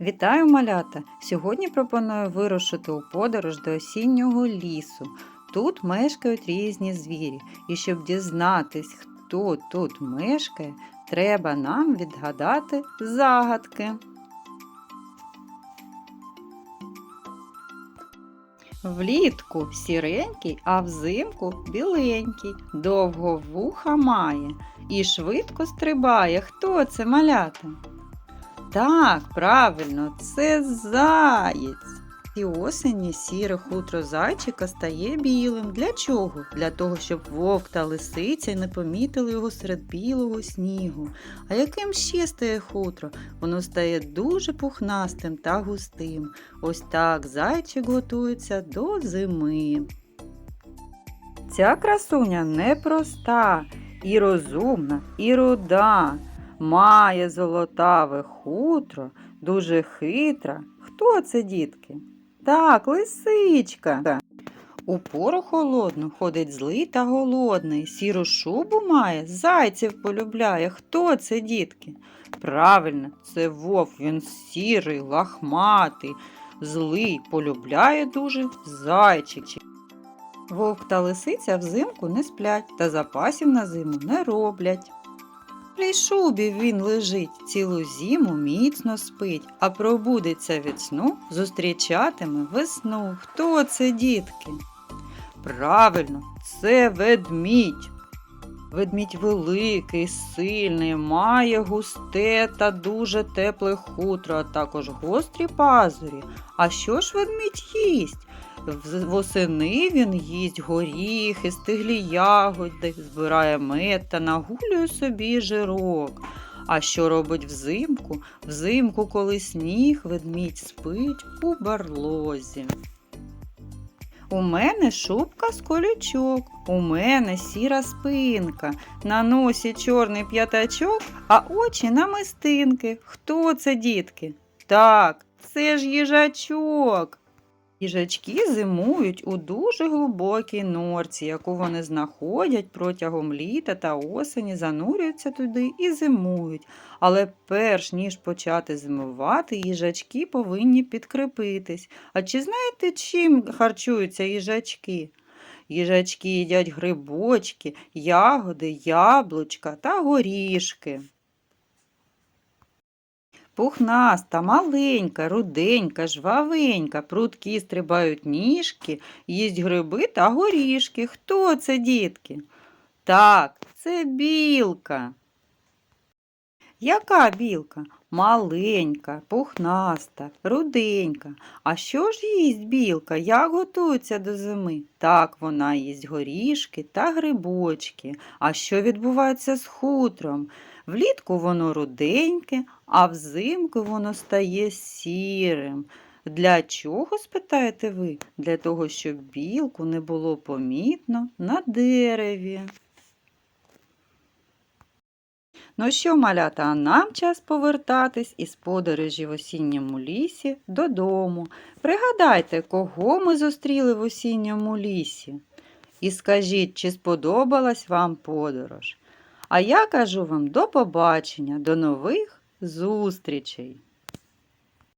Вітаю малята! Сьогодні пропоную вирушити у подорож до осіннього лісу. Тут мешкають різні звірі, і щоб дізнатись, хто тут мешкає, треба нам відгадати загадки. Влітку сіренький, а взимку біленький, довго вуха має і швидко стрибає. Хто це малята? Так, правильно, це заєць. І осені сіре хутро зайчика стає білим. Для чого? Для того, щоб вовк та лисиця не помітили його серед білого снігу. А яким ще стає хутро? Воно стає дуже пухнастим та густим. Ось так зайчик готується до зими. Ця красуня непроста, і розумна, і руда. Має золотаве хутро, дуже хитра. Хто це, дітки? Так, лисичка. У пору холодну ходить злий та голодний. Сіру шубу має, зайців полюбляє. Хто це, дітки? Правильно, це вовк, він сірий, лахматий, злий, полюбляє дуже зайчиків. Вовк та лисиця взимку не сплять та запасів на зиму не роблять. Теплій шубі він лежить, цілу зиму міцно спить, а пробудеться від сну, зустрічатиме весну. Хто це, дітки? Правильно, це ведмідь. Ведмідь великий, сильний, має густе та дуже тепле хутро, а також гострі пазурі. А що ж ведмідь їсть? Восени він їсть горіхи, стиглі ягоди, збирає мед та нагулює собі жирок. А що робить взимку? Взимку, коли сніг, ведмідь спить у барлозі. У мене шубка з колючок, у мене сіра спинка, на носі чорний п'ятачок, а очі намистинки. Хто це, дітки? Так, це ж їжачок. Їжачки зимують у дуже глибокій норці, яку вони знаходять протягом літа та осені, занурюються туди і зимують. Але перш ніж почати зимувати, їжачки повинні підкріпитись. А чи знаєте, чим харчуються їжачки? Їжачки їдять грибочки, ягоди, яблучка та горішки. Пухнаста, маленька, руденька, жвавенька, прудкі стрибають ніжки, їсть гриби та горішки. Хто це, дітки? Так, це білка. Яка білка? Маленька, пухнаста, руденька. А що ж їсть білка? Як готується до зими? Так, вона їсть горішки та грибочки. А що відбувається з хутром? Влітку воно руденьке, а взимку воно стає сірим. Для чого, спитаєте ви? Для того, щоб білку не було помітно на дереві. Ну що, малята, а нам час повертатись із подорожі в осінньому лісі додому. Пригадайте, кого ми зустріли в осінньому лісі. І скажіть, чи сподобалась вам подорож? А я кажу вам до побачення, до нових зустрічей!